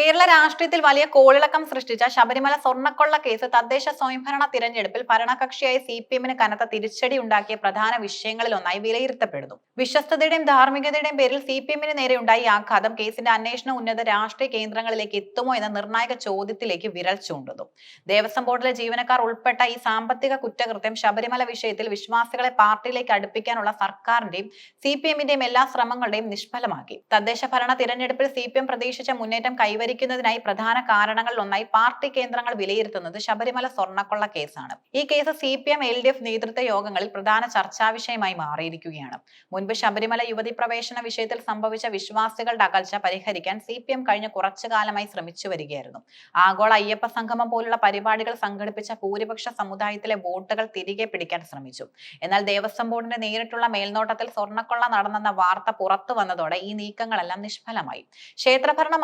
കേരള രാഷ്ട്രീയത്തിൽ വലിയ കോളിളക്കം സൃഷ്ടിച്ച ശബരിമല സ്വർണക്കൊള്ള കേസ് തദ്ദേശ സ്വയംഭരണ തിരഞ്ഞെടുപ്പിൽ ഭരണകക്ഷിയായ സി പി എമ്മിന് കനത്ത തിരിച്ചടി ഉണ്ടാക്കിയ പ്രധാന വിഷയങ്ങളിലൊന്നായി വിലയിരുത്തപ്പെടുന്നു. വിശ്വസ്തതയുടെയും ധാർമ്മികതയുടെയും പേരിൽ സി പി എമ്മിന് നേരെ ഉണ്ടായ ആഘാതം കേസിന്റെ അന്വേഷണ ഉന്നത രാഷ്ട്രീയ കേന്ദ്രങ്ങളിലേക്ക് എത്തുമോ എന്ന നിർണായക ചോദ്യത്തിലേക്ക് വിരൽ ചൂണ്ടുന്നു. ദേവസ്വം ബോർഡിലെ ജീവനക്കാർ ഉൾപ്പെട്ട ഈ സാമ്പത്തിക കുറ്റകൃത്യം ശബരിമല വിഷയത്തിൽ വിശ്വാസികളെ പാർട്ടിയിലേക്ക് അടുപ്പിക്കാനുള്ള സർക്കാരിന്റെയും സി പി എമ്മിന്റെയും എല്ലാ ശ്രമങ്ങളുടെയും നിഷ്ഫലമാക്കി. തദ്ദേശ ഭരണ തിരഞ്ഞെടുപ്പിൽ സി പി എം പ്രതീക്ഷിച്ച മുന്നേറ്റം കൈവരിക്കുന്നതിനായി പ്രധാന കാരണങ്ങളിൽ ഒന്നായി പാർട്ടി കേന്ദ്രങ്ങൾ വിലയിരുത്തുന്നത് ശബരിമല സ്വർണക്കൊള്ള കേസാണ്. ഈ case C P M L D F നേതൃത്വ യോഗങ്ങളിൽ പ്രധാന ചർച്ചാ വിഷയമായി മാറിയിരിക്കുകയാണ്. മുൻപ് ശബരിമല യുവതി പ്രവേശന വിഷയത്തിൽ സംഭവിച്ച വിശ്വാസികളുടെ അകൽച്ച പരിഹരിക്കാൻ സി പി എം കഴിഞ്ഞ കുറച്ചു കാലമായി ശ്രമിച്ചു വരികയായിരുന്നു. ആഗോള അയ്യപ്പ സംഗമം പോലുള്ള പരിപാടികൾ സംഘടിപ്പിച്ച ഭൂരിപക്ഷ സമുദായത്തിലെ വോട്ടുകൾ തിരികെ പിടിക്കാൻ ശ്രമിച്ചു. എന്നാൽ ദേവസ്വം ബോർഡിന്റെ നേരിട്ടുള്ള മേൽനോട്ടത്തിൽ സ്വർണക്കൊള്ള നടന്നെന്ന വാർത്ത പുറത്തു വന്നതോടെ ഈ നീക്കങ്ങളെല്ലാം നിഷ്ഫലമായി. ക്ഷേത്രഭരണം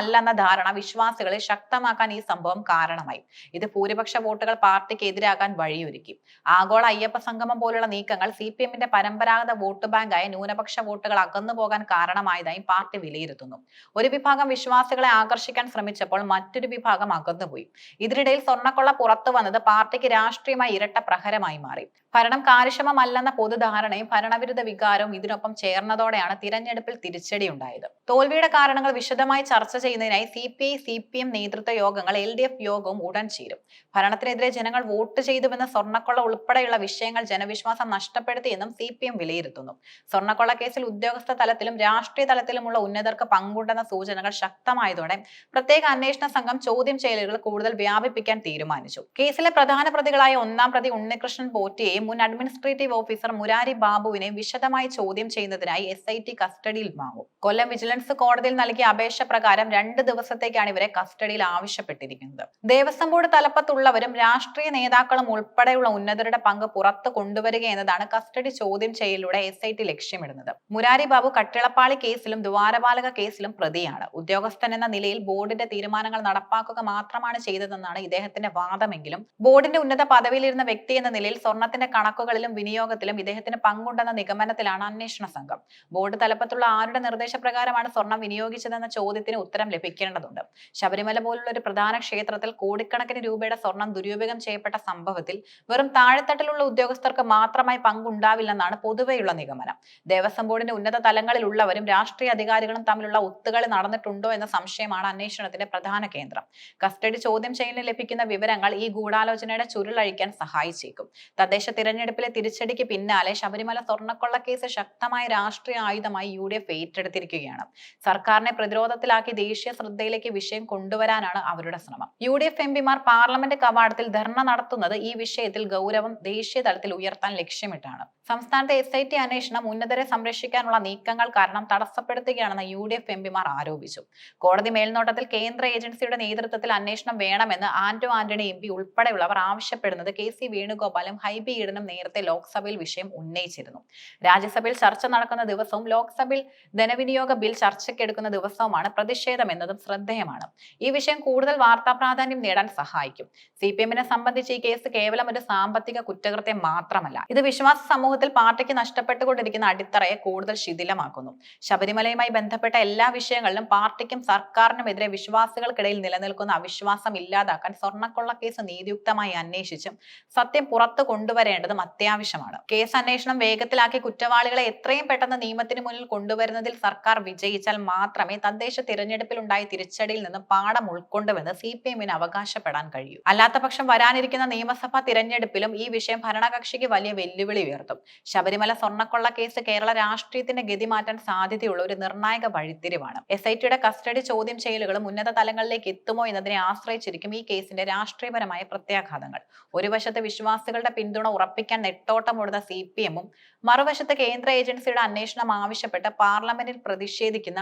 അഴിമതിമുക്തമല്ലെന്ന ധാരണ വിശ്വാസികളെ ശക്തമാക്കാൻ ഈ സംഭവം കാരണമായി. ഇത് ഭൂരിപക്ഷ വോട്ടുകൾ പാർട്ടിക്ക് എതിരാകാൻ വഴിയൊരുക്കി. ആഗോള അയ്യപ്പ സംഗമം പോലുള്ള നീക്കങ്ങൾ സി പി എമ്മിന്റെ പരമ്പരാഗത വോട്ട് ബാങ്കായ ന്യൂനപക്ഷ വോട്ടുകൾ അകന്നു പോകാൻ കാരണമായതായി പാർട്ടി വിലയിരുത്തുന്നു. ഒരു വിഭാഗം വിശ്വാസികളെ ആകർഷിക്കാൻ ശ്രമിച്ചപ്പോൾ മറ്റൊരു വിഭാഗം അകന്നുപോയി. ഇതിനിടയിൽ സ്വർണക്കൊള്ള പുറത്തു വന്നത് പാർട്ടിക്ക് രാഷ്ട്രീയമായി ഇരട്ട പ്രഹരമായി മാറി. ഭരണം കാര്യക്ഷമമല്ലെന്ന പൊതുധാരണയും ഭരണവിരുദ്ധ വികാരവും ഇതിനൊപ്പം ചേർന്നതോടെയാണ് തിരഞ്ഞെടുപ്പിൽ തിരിച്ചടി ഉണ്ടായത് തോൽവിയുടെ കാരണങ്ങൾ വിശദമായി ചർച്ച ചെയ്യുന്നതിനായി C P I C P M നേതൃത്വ യോഗങ്ങൾ എൽ ഡി എഫ് യോഗവും ഉടൻ ചേരും. ഭരണത്തിനെതിരെ ജനങ്ങൾ വോട്ട് ചെയ്തുവെന്ന സ്വർണക്കൊള്ള ഉൾപ്പെടെയുള്ള വിഷയങ്ങൾ ജനവിശ്വാസം നഷ്ടപ്പെടുത്തിയെന്നും സി പി എം വിലയിരുത്തുന്നു. സ്വർണക്കൊള്ള കേസിൽ ഉദ്യോഗസ്ഥ തലത്തിലും രാഷ്ട്രീയ തലത്തിലുമുള്ള ഉന്നതർക്ക് പങ്കുണ്ടെന്ന സൂചനകൾ ശക്തമായതോടെ പ്രത്യേക അന്വേഷണ സംഘം ചോദ്യം ചെയ്യലുകൾ കൂടുതൽ വ്യാപിപ്പിക്കാൻ തീരുമാനിച്ചു. കേസിലെ പ്രധാന പ്രതികളായ ഒന്നാം പ്രതി ഉണ്ണികൃഷ്ണൻ പോറ്റിയെയും മുൻ അഡ്മിനിസ്ട്രേറ്റീവ് ഓഫീസർ മുരാരി ബാബുവിനെ വിശദമായി ചോദ്യം ചെയ്യുന്നതിനായി എസ് ഐ ടി കസ്റ്റഡിയിൽ വാങ്ങും കൊല്ലം വിജിലൻസ് കോടതിയിൽ നൽകിയ അപേക്ഷ പ്രകാരം രണ്ട് ദിവസത്തേക്കാണ് ഇവരെ കസ്റ്റഡിയിൽ ആവശ്യപ്പെട്ടിരിക്കുന്നത്. ദേവസ്വം ബോർഡ് തലപ്പത്തുള്ളവരും രാഷ്ട്രീയ നേതാക്കളും ഉൾപ്പെടെയുള്ള ഉന്നതരുടെ പങ്ക് പുറത്ത് കൊണ്ടുവരിക എന്നതാണ് കസ്റ്റഡി ചോദ്യം ചെയ്യലിലൂടെ എസ് ഐ ടി ലക്ഷ്യമിടുന്നത്. മുരാരി ബാബു കട്ടിളപ്പാളി കേസിലും ദ്വാരപാലക കേസിലും പ്രതിയാണ്. ഉദ്യോഗസ്ഥൻ എന്ന നിലയിൽ ബോർഡിന്റെ തീരുമാനങ്ങൾ നടപ്പാക്കുക മാത്രമാണ് ചെയ്തതെന്നാണ് ഇദ്ദേഹത്തിന്റെ വാദമെങ്കിലും ബോർഡിന്റെ ഉന്നത പദവിയിലിരുന്ന വ്യക്തി എന്ന നിലയിൽ സ്വർണത്തിന്റെ കണക്കുകളിലും വിനിയോഗത്തിലും ഇദ്ദേഹത്തിന് പങ്കുണ്ടെന്ന നിഗമനത്തിലാണ് അന്വേഷണ സംഘം. ബോർഡ് തലപ്പത്തുള്ള ആരുടെ നിർദ്ദേശപ്രകാരമാണ് സ്വർണം വിനിയോഗിച്ചതെന്ന ചോദ്യത്തിന് ഉത്തരം ലഭിക്കേണ്ടതുണ്ട്. ശബരിമല പോലുള്ള ഒരു പ്രധാന ക്ഷേത്രത്തിൽ കോടിക്കണക്കിന് രൂപയുടെ സ്വർണം ദുരുപയോഗം ചെയ്യപ്പെട്ട സംഭവത്തിൽ വെറും താഴെത്തട്ടിലുള്ള ഉദ്യോഗസ്ഥർക്ക് മാത്രമായി പങ്കുണ്ടാവില്ലെന്നാണ് പൊതുവെയുള്ള നിഗമനം. ദേവസ്വം ബോർഡിന്റെ ഉന്നത തലങ്ങളിലുള്ളവരും രാഷ്ട്രീയ അധികാരികളും തമ്മിലുള്ള ഒത്തുകളി നടന്നിട്ടുണ്ടോ എന്ന സംശയമാണ് അന്വേഷണത്തിന്റെ പ്രധാന കേന്ദ്രം. കസ്റ്റഡി ചോദ്യം ചെയ്യലിന് ലഭിക്കുന്ന വിവരങ്ങൾ ഈ ഗൂഢാലോചനയുടെ ചുരുളഴിക്കാൻ സഹായിച്ചേക്കും. തദ്ദേശ തിരഞ്ഞെടുപ്പിലെ തിരിച്ചടിക്ക് പിന്നാലെ ശബരിമല സ്വർണക്കൊള്ള കേസ് ശക്തമായ രാഷ്ട്രീയ ആയുധമായി യു ഡി എഫ് ഏറ്റെടുത്തിരിക്കുകയാണ്. സർക്കാരിനെ പ്രതിരോധത്തിലാക്കി ദേശീയ ശ്രദ്ധയിലേക്ക് വിഷയം കൊണ്ടുവരാനാണ് അവരുടെ ശ്രമം. യു ഡി എഫ് എംപിമാർ പാർലമെന്റ് കവാടത്തിൽ ധർണ നടത്തുന്നത് ഈ വിഷയത്തിൽ ഗൗരവം ദേശീയ തലത്തിൽ ഉയർത്താൻ ലക്ഷ്യമിട്ടാണ്. സംസ്ഥാനത്തെ എസ് ഐ ടി അന്വേഷണം ഉന്നതരെ സംരക്ഷിക്കാനുള്ള നീക്കങ്ങൾ കാരണം തടസ്സപ്പെടുത്തുകയാണെന്ന് യു ഡി എഫ് എംപിമാർ ആരോപിച്ചു. കോടതി മേൽനോട്ടത്തിൽ കേന്ദ്ര ഏജൻസിയുടെ നേതൃത്വത്തിൽ അന്വേഷണം വേണമെന്ന് ആന്റോ ആന്റണി എം പി ഉൾപ്പെടെയുള്ളവർ ആവശ്യപ്പെടുന്നത് കെ സി വേണുഗോപാലും ഹൈബി ഈഡനും നേരത്തെ ലോക്സഭയിൽ വിഷയം ഉന്നയിച്ചിരുന്നു. രാജ്യസഭയിൽ ചർച്ച നടക്കുന്ന ദിവസവും ലോക്സഭയിൽ ധനവിനിയോഗ ബിൽ ചർച്ചയ്ക്കെടുക്കുന്ന ദിവസവുമാണ് പ്രതിഷേധം എന്നതും ശ്രദ്ധേയമാണ്. ഈ വിഷയം കൂടുതൽ വാർത്താ പ്രാധാന്യം നേടാൻ സഹായിക്കും. സി പി എമ്മിനെ സംബന്ധിച്ച് ഈ കേസ് കേവലം ഒരു സാമ്പത്തിക കുറ്റകൃത്യം മാത്രമല്ല ഇത് വിശ്വാസ സമൂഹത്തിൽ പാർട്ടിക്ക് നഷ്ടപ്പെട്ടുകൊണ്ടിരിക്കുന്ന അടിത്തറയെ കൂടുതൽ ശിഥിലമാക്കുന്നു. ശബരിമലയുമായി ബന്ധപ്പെട്ട എല്ലാ വിഷയങ്ങളിലും പാർട്ടിക്കും സർക്കാരിനും സർക്കാരിനുമെതിരെ വിശ്വാസികൾക്കിടയിൽ നിലനിൽക്കുന്ന അവിശ്വാസം ഇല്ലാതാക്കാൻ സ്വർണക്കൊള്ള കേസ് നീതിയുക്തമായി അന്വേഷിച്ചും സത്യം പുറത്തു കൊണ്ടുവരേണ്ടതും അത്യാവശ്യമാണ്. കേസ് അന്വേഷണം വേഗത്തിലാക്കി കുറ്റവാളികളെ എത്രയും പെട്ടെന്ന് നിയമത്തിന് മുന്നിൽ കൊണ്ടുവരുന്നതിൽ സർക്കാർ വിജയിച്ചാൽ മാത്രമേ തദ്ദേശ തിരഞ്ഞെടുപ്പിൽ ഉണ്ടായ തിരിച്ചടിയിൽ നിന്ന് പാഠം ഉൾക്കൊണ്ടുവെന്ന് സി പി എമ്മിന് അവകാശപ്പെടാൻ കഴിയും. അല്ലാത്ത പക്ഷം വരാനിരിക്കുന്ന നിയമസഭാ തിരഞ്ഞെടുപ്പിലും ഈ വിഷയം ഭരണകക്ഷിക്ക് വലിയ വെല്ലുവിളി ഉയർത്തും. ശബരിമല സ്വർണക്കൊള്ള കേസ് കേരള രാഷ്ട്രീയത്തിന്റെ ഗതി മാറ്റാൻ സാധ്യതയുള്ള ഒരു നിർണായക വഴിത്തിരിവാണ്. എസ് ഐ ടിയുടെ കസ്റ്റഡി ചോദ്യം ചെയ്യലുകളും ഉന്നത തലങ്ങളിലേക്ക് എത്തുമോ എന്നതിനെ ആശ്രയിച്ചിരിക്കും ഈ കേസിന്റെ രാഷ്ട്രീയപരമായ പ്രത്യാഘാതങ്ങൾ. ഒരു വശത്ത് വിശ്വാസികളുടെ പിന്തുണ ഉറപ്പിക്കാൻ നെട്ടോട്ടമോടുന്ന സി പി എമ്മും മറുവശത്ത് കേന്ദ്ര ഏജൻസിയുടെ അന്വേഷണം ആവശ്യപ്പെട്ട് പാർലമെന്റിൽ പ്രതിഷേധിക്കുന്ന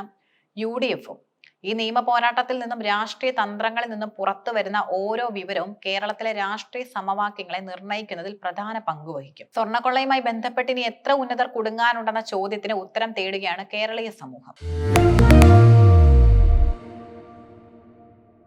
യു ഡി എഫും ഈ നിയമ പോരാട്ടത്തിൽ നിന്നും രാഷ്ട്രീയ തന്ത്രങ്ങളിൽ നിന്നും പുറത്തു വരുന്ന ഓരോ വിവരവും കേരളത്തിലെ രാഷ്ട്രീയ സമവാക്യങ്ങളെ നിർണയിക്കുന്നതിൽ പ്രധാന പങ്ക് വഹിക്കും. സ്വർണക്കൊള്ളയുമായി ബന്ധപ്പെട്ട് ഇനി എത്ര ഉന്നതർ കുടുങ്ങാനുണ്ടെന്ന ചോദ്യത്തിന് ഉത്തരം തേടുകയാണ് കേരളീയ സമൂഹം.